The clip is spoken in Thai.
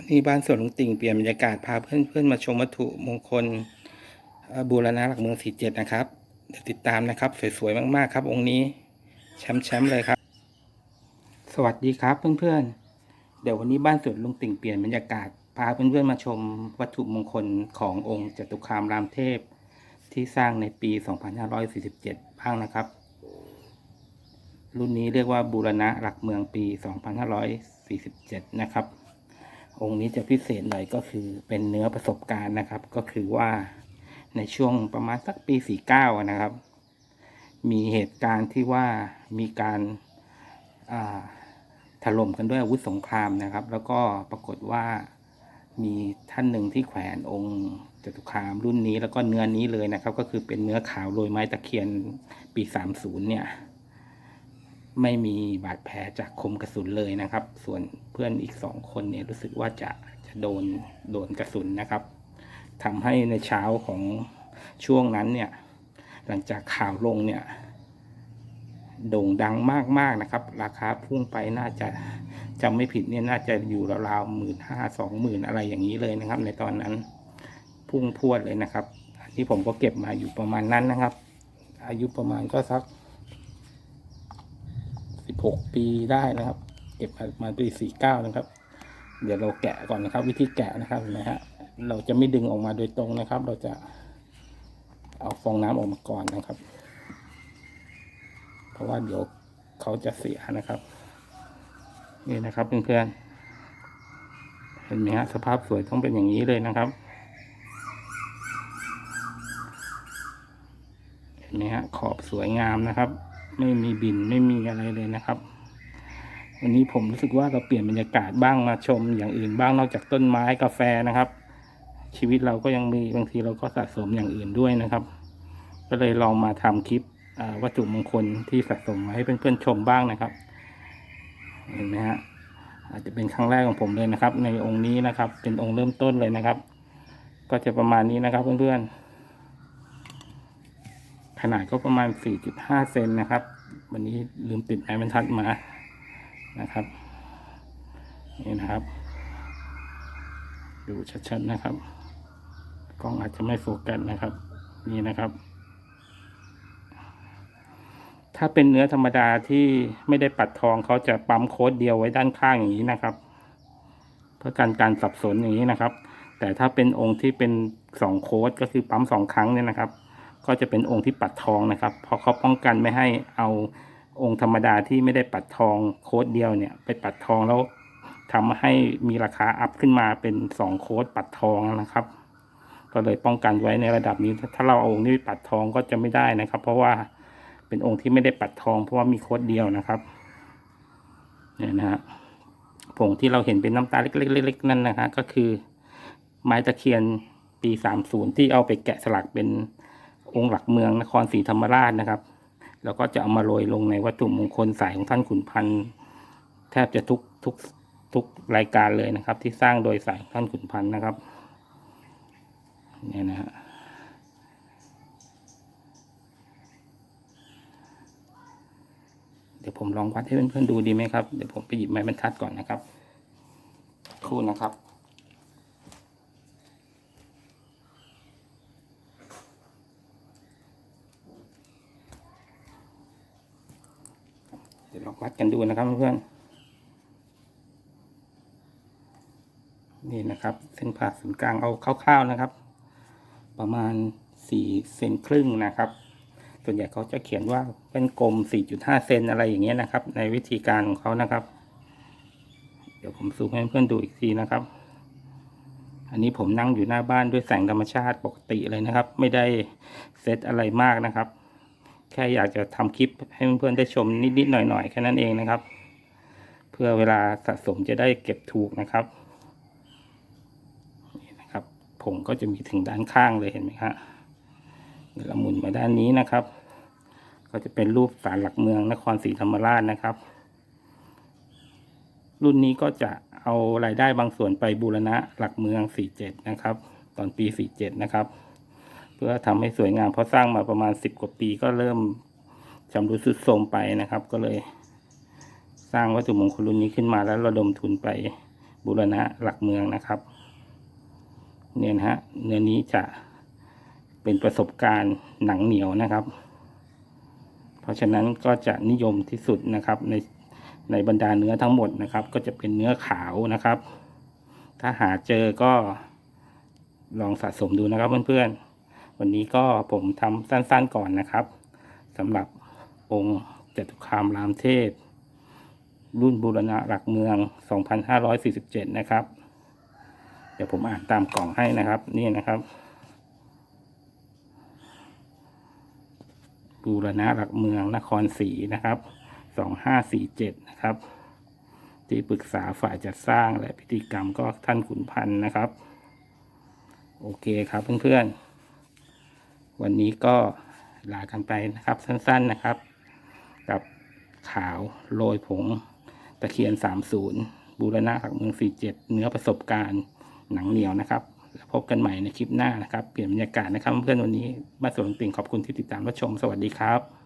วันนี้บ้านสวนลุงติ่งเปลี่ยนบรรยากาศพาเพื่อนๆมาชมวัตถุมงคลบูรณะหลักเมืองสี่เจ็ดนะครับเดี๋ยวติดตามนะครับ สวยๆมากๆครับ องค์นี้แชมป์ๆเลยครับ สวัสดีครับเพื่อนๆ เดี๋ยววันนี้บ้านสวนลุงติ่งเปลี่ยนบรรยากาศพาเพื่อนๆมาชมวัตถุมงคลขององค์จตุคามรามเทพ ที่สร้างในปี 2547 บ้างนะครับ รุ่นนี้เรียกว่าบูรณะหลักเมืองปี 2547 นะครับ องค์นี้จะพิเศษหน่อยก็คือเป็นเนื้อประสบการณ์นะครับ ก็คือว่าในช่วงประมาณสักปี49อะนะครับ มีเหตุการณ์ที่ว่ามีการาถล่มกันด้วยอาวุธสงครามนะครับ แล้วก็ปรากฏว่ามีท่านหนึ่งที่แขวนองค์จตุคามรุ่นนี้แล้วก็เนื้อนี้เลยนะครับ ก็คือเป็นเนื้อขาวโรยไม้ตะเคียนปี 30เนี่ย ไม่มีบาดแผลจากคมกระสุนเลยนะครับ ส่วนเพื่อนอีกสองคนเนี่ยรู้สึกว่าจะจะโดนโดนกระสุนนะครับทำให้ในเช้าของช่วงนั้นเนี่ย หลังจากข่าวลงเนี่ยโด่งดังมากๆนะครับ ราคาพุ่งไปน่าจะจำไม่ผิดเนี่ยน่าจะอยู่ราวๆหมื่นห้าสองหมื่นอะไรอย่างนี้เลยนะครับ ในตอนนั้นพุ่งพรวดเลยนะครับอันนี้ผมก็เก็บมาอยู่ประมาณนั้นนะครับ อายุประมาณก็สัก หกปีได้นะครับ เก็บมาปีสี่เก้านะครับ เดี๋ยวเราแกะก่อนนะครับ วิธีแกะนะครับเห็นไหมฮะเราจะไม่ดึงออกมาโดยตรงนะครับ เราจะเอาฟองน้ำออกมาก่อนนะครับ เพราะว่าเดี๋ยวเขาจะเสียนะครับ นี่นะครับเพื่อนๆเห็นไหมฮะสภาพสวยต้องเป็นอย่างนี้เลยนะครับเห็นไหมฮะขอบสวยงามนะครับ ไม่มีบินไม่มีอะไรเลยนะครับ วันนี้ผมรู้สึกว่าเราเปลี่ยนบรรยากาศบ้างมาชมอย่างอื่นบ้างนอกจากต้นไม้กาแฟนะครับ ชีวิตเราก็ยังมีบางทีเราก็สะสมอย่างอื่นด้วยนะครับ ก็เลยลองมาทำคลิปวัตถุมงคลที่สะสมมาให้เพื่อนๆชมบ้างนะครับ เห็นไหมฮะอาจจะเป็นครั้งแรกของผมเลยนะครับ ในองค์นี้นะครับ เป็นองค์เริ่มต้นเลยนะครับ ก็จะประมาณนี้นะครับเพื่อนๆ ขนาดก็ประมาณ 4.5 เซนนะครับ วันนี้ลืมติดไม้บรรทัดมานะครับ นี่นะครับ ดูชัดๆนะครับ กล้องอาจจะไม่โฟกัสนะครับ นี่นะครับ ถ้าเป็นเนื้อธรรมดาที่ไม่ได้ปัดทองเขาจะปั๊มโค้ดเดียวไว้ด้านข้างอย่างนี้นะครับ เพื่อการการสับสนอย่างนี้นะครับ แต่ถ้าเป็นองค์ที่เป็นสองโค้ดก็คือปั๊มสองครั้งเนี่ยนะครับ ก็จะเป็นองค์ที่ปัดทองนะครับ เพราะเขาป้องกันไม่ให้เอาองค์ธรรมดาที่ไม่ได้ปัดทองโค้ดเดียวเนี่ยไปปัดทองแล้วทำให้มีราคาอัพขึ้นมาเป็นสองโค้ดปัดทองนะครับ ก็เลยป้องกันไว้ในระดับนี้ ถ้าเราเอาองค์นี้ไปปัดทองก็จะไม่ได้นะครับ เพราะว่าเป็นองค์ที่ไม่ได้ปัดทอง เพราะว่ามีโค้ดเดียวนะครับเนี่ยนะฮะผงที่เราเห็นเป็นน้ำตาลเล็กๆๆนั่นนะฮะก็คือไม้ตะเคียนปี 30 ที่เอาไปแกะสลักเป็น องค์หลักเมืองนครศรีธรรมราชนะครับ แล้วก็จะเอามาโรยลงในวัตถุมงคลสายของท่านขุนพันธ์แทบจะทุกทุกทุกรายการเลยนะครับ ที่สร้างโดยสายท่านขุนพันธ์นะครับเนี่ยนะฮะเดี๋ยวผมลองวัดให้เพื่อนๆดูดีไหมครับ เดี๋ยวผมไปหยิบไม้บรรทัดก่อนนะครับ คู่นะครับ เดี๋ยว ลองวัดกันดูนะครับเพื่อนนี่นะครับ เส้นผ่าศูนย์กลางเอาคร่าวๆนะครับ ประมาณสี่เซนครึ่งนะครับ ส่วนใหญ่เขาจะเขียนว่าเป็นกลม 4.5 เซนอะไรอย่างเงี้ยนะครับ ในวิธีการของเขานะครับ เดี๋ยวผมซูมให้เพื่อนดูอีกทีนะครับ อันนี้ผมนั่งอยู่หน้าบ้านด้วยแสงธรรมชาติปกติเลยนะครับ ไม่ได้เซตอะไรมากนะครับ แค่อยากจะทำคลิปให้เพื่อนๆได้ชมนิดๆหน่อยๆแค่นั้นเองนะครับ เพื่อเวลาสะสมจะได้เก็บถูกนะครับนี่นะครับผงก็จะมีถึงด้านข้างเลยเห็นไหมครับเดี๋ยวเราหมุนมาด้านนี้นะครับ ก็จะเป็นรูปศาลหลักเมืองนครศรีธรรมราชนะครับ รุ่นนี้ก็จะเอารายได้บางส่วนไปบูรณะหลักเมือง 47 นะครับ ตอนปี 47 นะครับ พื่อทำให้สวยงามเพราะสร้างมาประมาณ10กว่าปีก็เริ่มชำรุดทรุดโทรมไปนะครับ ก็เลย สร้างวัตถุมงคลรุ่นนี้ขึ้นมาแล้วระดมทุนไปบูรณะหลักเมืองนะครับ เนี่ยนะฮะเนื้อนี้จะเป็นประสบการณ์หนังเหนียวนะครับ เพราะฉะนั้นก็จะนิยมที่สุดนะครับ ในในบรรดาเนื้อทั้งหมดนะครับ ก็จะเป็นเนื้อขาวนะครับ ถ้าหาเจอก็ลองสะสมดูนะครับเพื่อนๆ วันนี้ก็ผมทำสั้นๆก่อนนะครับสำหรับองค์จตุคามรามเทพ รุ่นบูรณะหลักเมือง 2547 นะครับ เดี๋ยวผมอ่านตามกล่องให้นะครับ นี่นะครับ บูรณะหลักเมืองนครศรีนะครับ 2547 นะครับ ที่ปรึกษาฝ่ายจัดสร้างและพิธีกรรมก็ท่านขุนพันธ์นะครับ โอเคครับเพื่อนๆ วันนี้ก็ลากันไปนะครับสั้นๆนะครับ กับขาวโรยผง ตะเคียน 30 บูรณะหลักเมือง 47 เนื้อประสบการณ์หนังเหนียวนะครับแล้วพบกันใหม่ในคลิปหน้านะครับ เปลี่ยนบรรยากาศนะครับเพื่อนวันนี้บ้านสวนหลวงติ่งขอบคุณที่ติดตามรับชม สวัสดีครับ